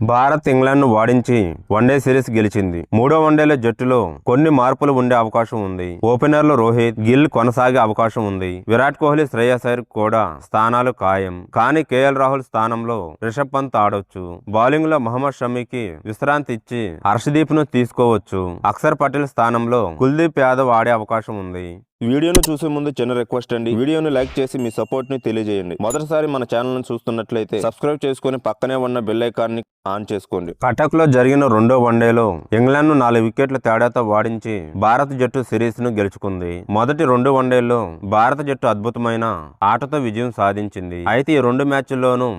భారత్ ఇంగ్లాండ్ను వాడించి one day series గెలిచింది. మూడో వన్డేల జట్టులో కొన్ని మార్పులు ఉండే అవకాశం ఉంది. ఓపెనర్లు రోహిత్ గిల్ కొనసాగే అవకాశం ఉంది. విరాట్ కోహ్లీ శ్రేయస్ అయ్యర్ కూడా స్థానాలు ఖాయం. కానీ కేఎల్ రాహుల్ స్థానంలో రిషబ్ పంత్ ఆడొచ్చు. బౌలింగ్లో మహమ్మద్ షమీకి విశ్రాంతి ఇచ్చి హర్షదీప్ను తీసుకోవచ్చు. అక్షర్ పటేల్ స్థానంలో కుల్దీప్ యాదవ్ ఆడే అవకాశం ఉంది. వీడియోను చూసే ముందు చిన్న రిక్వెస్ట్ అండి. వీడియోను లైక్ చేసి మీ సపోర్ట్ని తెలియజేయండి. మొదటిసారి మన ఛానల్ను చూస్తున్నట్లయితే సబ్స్క్రైబ్ చేసుకుని పక్కనే ఉన్న బెల్ ఆన్ చేసుకోండి. కటక్లో జరిగిన రెండో వన్డేలో ఇంగ్లాండ్ను నాలుగు వికెట్ల తేడాతో వాడించి భారత జట్టు సిరీస్ను గెలుచుకుంది. మొదటి రెండు వన్డేల్లో భారత జట్టు అద్భుతమైన ఆటతో విజయం సాధించింది. అయితే ఈ రెండు మ్యాచ్ల్లోనూ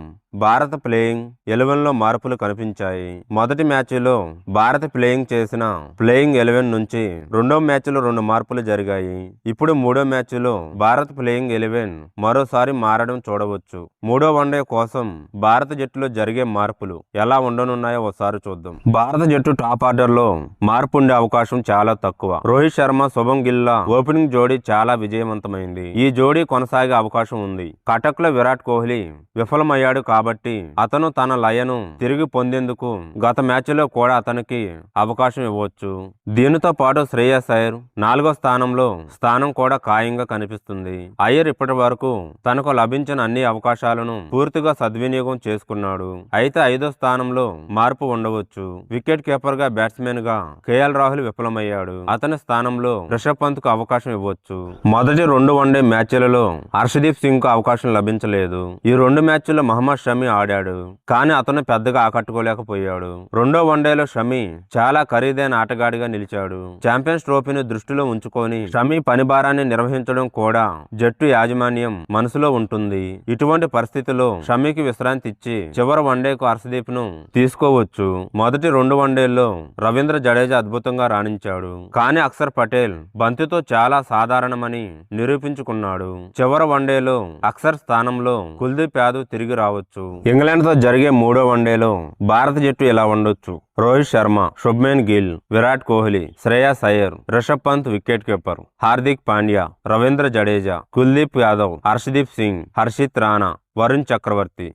భారత ప్లేయింగ్ ఎలెవెన్లో మార్పులు కనిపించాయి. మొదటి మ్యాచ్లో భారత ప్లేయింగ్ చేసిన ప్లేయింగ్ ఎలెవెన్ నుంచి రెండో మ్యాచ్లో రెండు మార్పులు జరిగాయి. ఇప్పుడు మూడో మ్యాచ్లో భారత ప్లేయింగ్ ఎలెవెన్ మరోసారి మారడం చూడవచ్చు. మూడో వన్డే కోసం భారత జట్టులో జరిగే మార్పులు ఎలా ఉండనున్నాయో ఒకసారి చూద్దాం. భారత జట్టు టాప్ ఆర్డర్లో మార్పు ఉండే అవకాశం చాలా తక్కువ. రోహిత్ శర్మ శుభం గిల్లా ఓపెనింగ్ జోడీ చాలా విజయవంతమైంది. ఈ జోడీ కొనసాగే అవకాశం ఉంది. కటక్లో విరాట్ కోహ్లీ విఫలమయ్యాడు కాబట్టి అతను తన లయను తిరిగి పొందేందుకు గత మ్యాచ్లో కూడా అతనికి అవకాశం ఇవ్వచ్చు. దీనితో పాటు శ్రేయస్ అయ్యర్ నాలుగో స్థానంలో స్థానం కూడా ఖాయంగా కనిపిస్తుంది. అయ్యర్ ఇప్పటి వరకు తనకు లభించిన అన్ని అవకాశాలను పూర్తిగా సద్వినియోగం చేసుకున్నాడు. అయితే ఐదో స్థానం స్థానంలో మార్పు ఉండవచ్చు. వికెట్ కీపర్గా బ్యాట్స్మెన్గా కేఎల్ రాహుల్ విఫలమయ్యాడు. అతని స్థానంలో రిషబ్ పంత్కు అవకాశం ఇవ్వచ్చు. మొదటి రెండు వన్డే మ్యాచ్లలో హర్షదీప్ సింగ్కు అవకాశం లభించలేదు. ఈ రెండు మ్యాచ్ల్లో మహమ్మద్ షమి ఆడాడు. కానీ అతను పెద్దగా ఆకట్టుకోలేకపోయాడు. రెండో వన్డేలో షమి చాలా ఖరీదైన ఆటగాడిగా నిలిచాడు. ఛాంపియన్స్ ట్రోఫీని దృష్టిలో ఉంచుకొని షమి పని భారాన్ని నిర్వహించడం కూడా జట్టు యాజమాన్యం మనసులో ఉంటుంది. ఇటువంటి పరిస్థితిలో షమికి విశ్రాంతి ఇచ్చి చివరి వన్డేకు హర్షదీప్ను తీసుకోవచ్చు. మొదటి రెండు వన్డేల్లో రవీంద్ర జడేజా అద్భుతంగా రాణించాడు. కానీ అక్షర్ పటేల్ బంతితో చాలా సాధారణమని నిరూపించుకున్నాడు. చివరి వన్డేలో అక్షర్ స్థానంలో కుల్దీప్ యాదవ్ తిరిగి రావచ్చు. ఇంగ్లాండ్తో జరిగే మూడో వన్డేలో భారత జట్టు ఇలా ఉండొచ్చు? Rohit Sharma Shubman Gill Virat Kohli Shreyas Iyer Rishabh Pant wicket keeper Hardik Pandya Ravindra Jadeja Kuldeep Yadav Harshdeep Singh Harshit Rana Varun Chakravarthy.